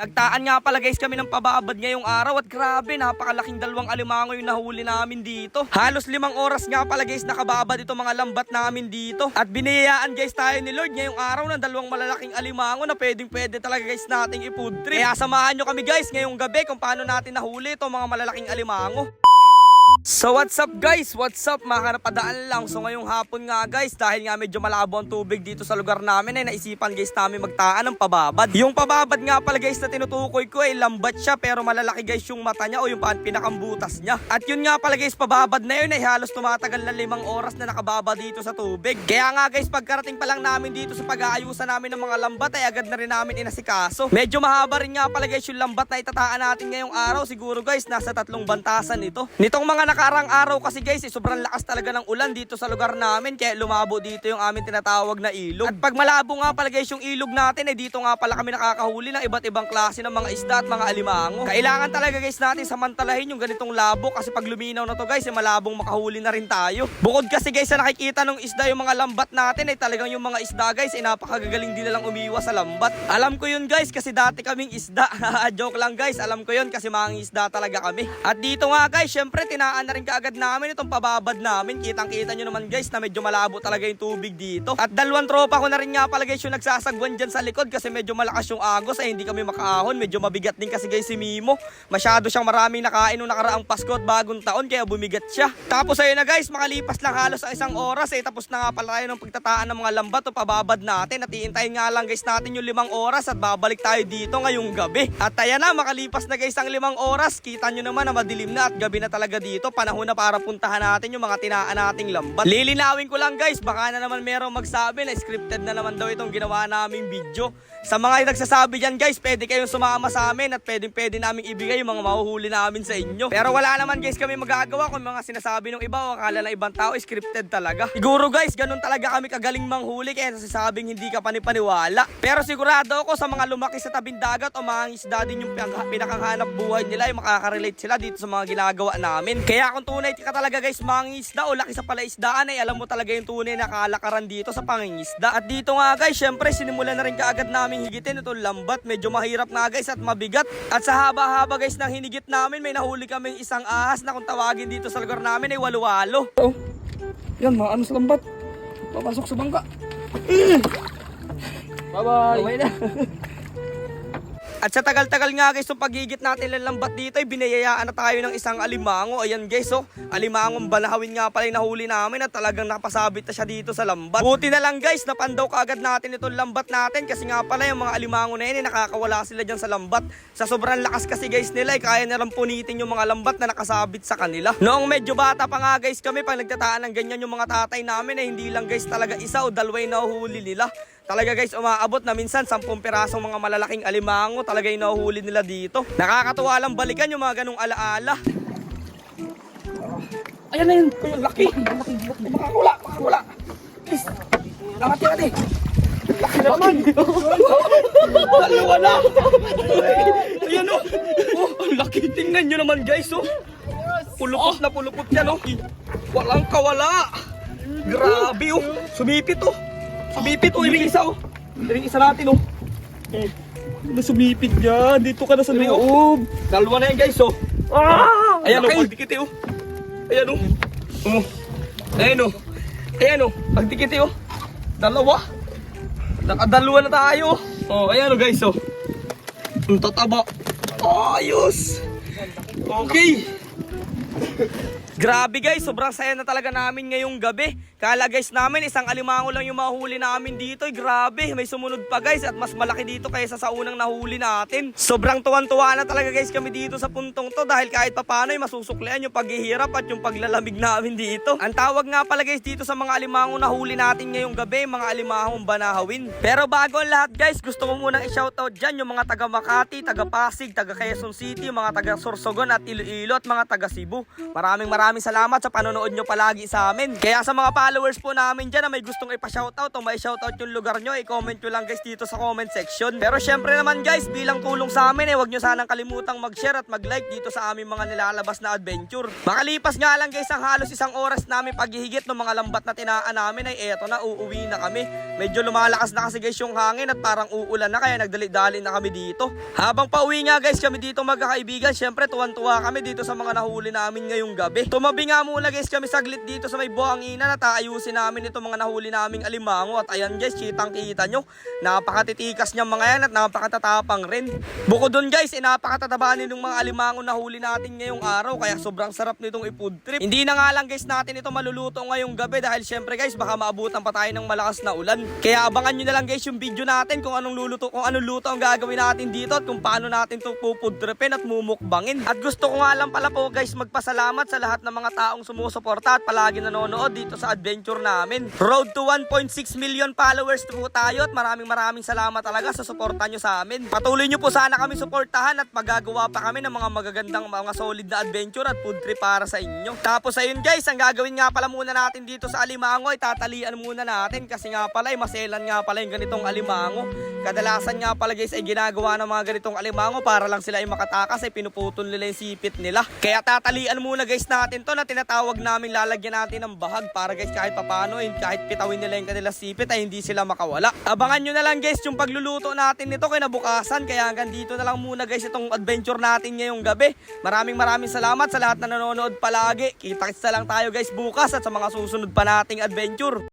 Nagtaan nga pala guys kami ng pababad ngayong araw at grabe napakalaking dalawang alimango yung nahuli namin dito. Halos limang oras nga pala guys nakababad ito mga lambat namin dito. At biniyayaan guys tayo ni Lord ngayong araw ng dalawang malalaking alimango na pwedeng pwede talaga guys nating ifood trip. Kaya samahan nyo kami guys ngayong gabi kung paano natin nahuli itong mga malalaking alimango. So what's up guys? What's up? Makakanapadaan lang. So ngayong hapon nga guys, dahil nga medyo malabo ang tubig dito sa lugar namin ay naisipan guys namin magtaan ng pababad. Yung pababad nga pala guys na tinutukoy ko ay lambat siya pero malalaki guys yung mata niya o yung pan- pinakambutas niya. At yun nga pala guys, pababad na yun ay halos tumatagal na limang oras na nakababa dito sa tubig. Kaya nga guys, pagkarating pa lang namin dito sa pag-aayusan namin ng mga lambat ay agad na rin namin inasikaso. Medyo mahaba rin nga pala guys yung lambat na itataan natin ngayong araw. Siguro guys, nasa tatlong bantasan ito. Nitong mga nakarang araw kasi guys, eh, sobrang lakas talaga ng ulan dito sa lugar namin. Kaya lumabo dito yung amin tinatawag na ilog. At pag malabo nga pala guys yung ilog natin, eh dito nga pala kami nakakahuli ng iba't ibang klase ng mga isda at mga alimango. Kailangan talaga guys natin samantalahin yung ganitong labo kasi pag luminaw na to guys, eh, malabong makahuli na rin tayo. Bukod kasi guys sa nakikita ng isda yung mga lambat natin, eh talagang yung mga isda guys, eh napakagagaling din nilang umiwas sa lambat. Alam ko yun guys kasi dati kaming isda. Joke lang guys, alam ko yun kasi mga isda talaga kami. At dito nga guys, syempre tinaan na rin kaagad namin itong pababad namin. Kitang-kita nyo naman guys na medyo malabo talaga yung tubig dito. At dalawang tropa ko na rin nga pala guys yung nagsasagwan dyan sa likod kasi medyo malakas yung agos ay hindi kami makaahon. Medyo mabigat din kasi guys si Mimo. Masyado siyang maraming nakain nung nakaraang Pasko at bagong taon kaya bumigat siya. Tapos ayun na guys, makalipas lang halos ang isang oras eh. Tapos na nga pala tayo ng pagtataan ng mga lambat o pababad natin. At iintayin nga lang guys natin yung limang oras at babalik tayo dito ngayong gabi. At ayan na, makalipas na guys ang limang oras. Kita nyo naman na madilim na at gabi na talaga dito. Panahon na para puntahan natin yung mga tinaan nating lambat. Lilinawin ko lang guys, baka na naman merong magsabi na scripted na naman daw itong ginawa naming video. Sa mga nagsasabi dyan guys, pwede kayong sumama sa amin at pwedeng pwede namin ibigay yung mga mahuhuli namin sa inyo. Pero wala naman guys kami magagawa kung mga sinasabi ng iba o akala ng ibang tao scripted talaga. Siguro guys, ganun talaga kami kagaling manghuli kaya nasasabing hindi ka panipaniwala. Pero sigurado ako sa mga lumaki sa tabing dagat o mga isda din yung pinaka- pinakanghanap buhay nila ay makakarelate sila dito sa mga ginagawa namin. Kaya kung tunay ka talaga guys mangingisda o laki sa palaisdaan ay alam mo talaga yung tunay na kalakaran dito sa pangingisda. At dito nga guys, syempre sinimulan na rin kaagad namin higitin itong lambat. Medyo mahirap nga guys at mabigat. At sa haba-haba guys ng hinigit namin, may nahuli kaming isang ahas na kung tawagin dito sa lugar namin ay walo-walo. Oh. Yan, mga ano sa lambat. Papasok sa bangka. Bye-bye. Okay na. At sa tagal-tagal nga guys, yung pagigit natin ng lambat dito ay binayayaan na tayo ng isang alimango. Ayan guys, oh. Alimangong banahawin nga pala yung nahuli namin at talagang nakapasabit na siya dito sa lambat. Buti na lang guys, napandaw kaagad natin itong lambat natin kasi nga pala yung mga alimango na yun, eh, nakakawala sila dyan sa lambat. Sa sobrang lakas kasi guys nila, eh, kaya nilang punitin yung mga lambat na nakasabit sa kanila. Noong medyo bata pa nga guys kami, pag nagtataan ng ganyan yung mga tatay namin, eh, hindi lang guys talaga isa o dalawa yung nahuhuli nila. Talaga guys, umaabot na minsan 10 pirasong mga malalaking alimango talaga yung nahuhuli nila dito. Nakakatuwa lang balikan yung mga ganong alaala. Ayan na yun. Ay, ang laki. Laki. laki. Makakula. Makakula. Please. Angat yan eh. Laki naman. Dalawa na! Ayan o! Oh, ang laki. Tingnan nyo naman guys oh. Pulupot na pulupot yan oh. Walang kawala. Grabe oh. Sumipit oh. Sumipit oh. Iring isa oh. Iring isa natin oh. Ano sumipit yan? Dito ka na sa oh. loob. Dalawa na yan guys oh. Ah! Ayan o, laki. pagdikit eh, oh. Ayan o. Oh. Ayan o. Ayan o, pagdikit eh, oh. Dalawa. Nakadalawa na tayo. Oh, ayan o guys oh. Ang tataba. Ayos. Okay. Grabe guys, sobrang saya na talaga namin ngayong gabi. Kala guys namin, isang alimango lang yung mahuli namin dito. Ay, grabe, may sumunod pa guys at mas malaki dito kaysa sa unang nahuli natin. Sobrang tuwan-tuwa na talaga guys kami dito sa puntong to dahil kahit papano ay masusuklian yung paghihirap at yung paglalamig namin dito. Ang tawag nga pala guys dito sa mga alimango nahuli natin ngayong gabi, mga alimangong banahawin. Pero bago ang lahat guys, gusto ko munang i-shoutout dyan yung mga taga Makati, taga Pasig, taga Quezon City, mga taga Sorsogon at Iloilo at mga taga Cebu. Maraming maraming salamat sa panonood nyo palagi sa amin. Kaya sa mga followers po namin dyan na may gustong ipa-shoutout o may shoutout yung lugar nyo, i-comment nyo lang guys dito sa comment section. Pero syempre naman guys, bilang tulong sa amin eh, huwag nyo sanang kalimutang mag-share at mag-like dito sa aming mga nilalabas na adventure. Makalipas nga lang guys ang halos isang oras namin paghihigit ng mga lambat na tinaan namin ay eto na, uuwi na kami. Medyo lumalakas na kasi guys yung hangin at parang uulan na kaya nagdali-dali na kami dito. Habang pauwi nga guys kami dito magkakaibigan, syempre tuwan-tuwa kami dito sa mga nahuli namin ngayong gabi. Tumabi nga muna guys kami saglit dito sa may buhang ina na taayusin namin itong mga nahuli naming alimango at ayan guys, kitang kita nyo. Napakatitikas niya mga yan at napakatatapang rin. Bukod dun guys, eh, napakatataba din ng mga alimango na huli natin ngayong araw kaya sobrang sarap nitong i-food trip. Hindi na nga lang guys natin ito maluluto ngayong gabi dahil syempre guys baka maabutan pa tayo ng malakas na ulan. Kaya abangan nyo na lang guys yung video natin kung anong luluto, kung anong luto ang gagawin natin dito at kung paano natin ito food tripin at mumukbangin. At gusto ko nga lang pala po guys magpasalamat sa lahat ng mga taong sumusuporta at palagi nanonood dito sa adventure namin. Road to 1.6 million followers po tayo at maraming maraming salamat talaga sa suporta nyo sa amin. Patuloy nyo po sana kami suportahan at magagawa pa kami ng mga magagandang mga solid na adventure at food trip para sa inyo. Tapos ayun guys, ang gagawin nga pala muna natin dito sa Alimango ay tatalian muna natin kasi nga pala ay maselan nga pala yung ganitong alimango. Kadalasan nga pala guys ay ginagawa ng mga ganitong alimango para lang sila ay makatakas ay pinuputol nila yung sipit nila. Kaya tatalian muna guys natin to na tinatawag namin lalagyan natin ng bahag para guys kahit papano eh, kahit pitawin nila yung kanila sipit ay hindi sila makawala. Abangan nyo na lang guys yung pagluluto natin nito kinabukasan kaya hanggang dito na lang muna guys itong adventure natin ngayong gabi. Maraming maraming salamat sa lahat na nanonood palagi. Kita-kits na lang tayo guys bukas at sa mga susunod pa nating adventure.